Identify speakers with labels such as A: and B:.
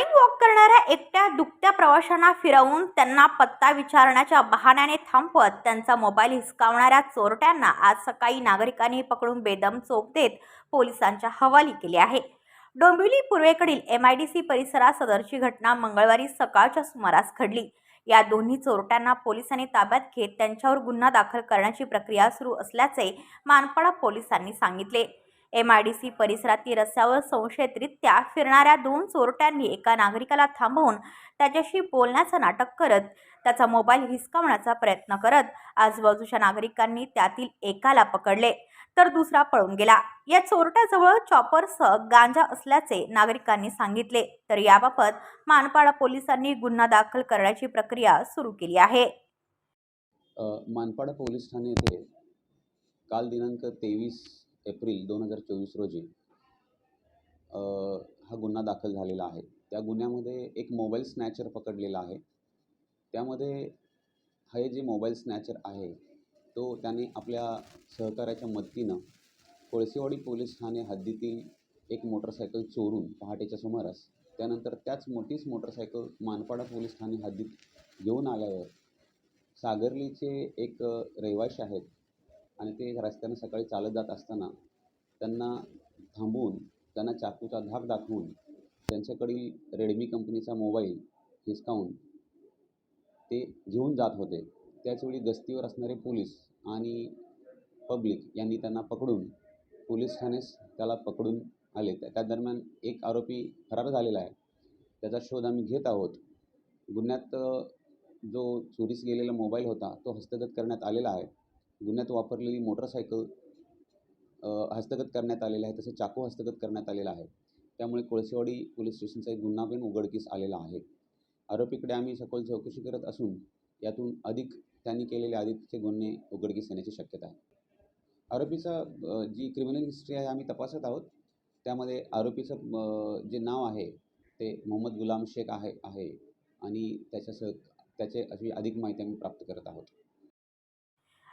A: Morning walk करणाऱ्या एकट्या दुखत्या प्रवाशांना फिरवून त्यांना पत्ता विचारण्याच्या बहाण्याने थांबवत त्यांचा मोबाईल हिसकावणाऱ्या चोरट्यांना आज सकाळी नागरिकांनी पकडून बेदम चोप देत पोलिसांच्या हवाली केले आहे. डोंबिवली पूर्वेकडील एम आय डी सी परिसरात सदरची घटना मंगळवारी सकाळच्या सुमारास घडली. या दोन्ही चोरट्यांना पोलिसांनी ताब्यात घेत त्यांच्यावर गुन्हा दाखल करण्याची प्रक्रिया सुरू असल्याचे मानपाडा पोलिसांनी सांगितले. एम आय डी सी परिसरातील रस्त्यावर संशयितरित्या फिरणाऱ्या दोन चोरट्यांनी एका नागरिकाला थांबवून त्याच्याशी बोलण्याचं नाटक करत त्याचा मोबाईल हिसकावण्याचा प्रयत्न करत आजूबाजूच्या नागरिकांनी त्यातील एकाला पकडले तर दुसरा पळून गेला. या चोरट्याजवळ चॉपरसह गांजा असल्याचे नागरिकांनी सांगितले तर याबाबत मानपाडा पोलिसांनी गुन्हा दाखल करण्याची प्रक्रिया सुरू केली आहे.
B: मानपाडा पोलीस ठाणे येथे काल दिनांक तेवीस एप्रिल दोन हजार चोवीस रोजी हा गुन्हा दाखल झालेला आहे. त्या गुन्ह्यामध्ये एक मोबाईल स्नॅचर पकडलेला आहे. त्यामध्ये हे जे मोबाईल स्नॅचर आहे तो त्याने आपल्या सहकाऱ्याच्या मदतीनं कोळसेवाडी पोलीस ठाणे हद्दीतील एक मोटरसायकल चोरून पहाटेच्या सुमारास त्यानंतर त्याच मोठीच मोटरसायकल मानपाडा पोलीस ठाणे हद्दीत घेऊन आल्यावर सागरलीचे एक रहिवाशी आहेत आणि ते रस्त्यानं सकाळी चालत जात असताना त्यांना थांबवून त्यांना चाकूचा धाक दाखवून त्यांच्याकडील रेडमी कंपनीचा मोबाईल हिसकावून ते घेऊन जात होते. त्याचवेळी गस्तीवर असणारे पोलीस आणि पब्लिक यांनी त्यांना पकडून पोलीस ठाणेस त्याला पकडून आले. त्या दरम्यान एक आरोपी फरार झालेला आहे. त्याचा शोध आम्ही घेत आहोत. गुन्ह्यात जो चोरीस गेलेला मोबाईल होता तो हस्तगत करण्यात आलेला आहे. गुन्ह्यात वापरलेली मोटरसायकल हस्तगत करण्यात आलेलं आहे तसेच चाकू हस्तगत करण्यात आलेला आहे. त्यामुळे कोळसेवाडी पोलीस स्टेशनचा एक गुन्हा पण उघडकीस आलेला आहे. आरोपीकडे आम्ही सखोल चौकशी करत असून यातून अधिक त्यांनी केलेले अधिकचे गुन्हे उघडकीस येण्याची शक्यता आहे. आरोपीचा जी क्रिमिनल हिस्ट्री आहे आम्ही तपासत आहोत. त्यामध्ये आरोपीचं जे नाव आहे ते मोहम्मद गुलाम शेख आहे आहे. आणि त्याच्यासह त्याचे अशी अधिक माहिती आम्ही प्राप्त करत आहोत.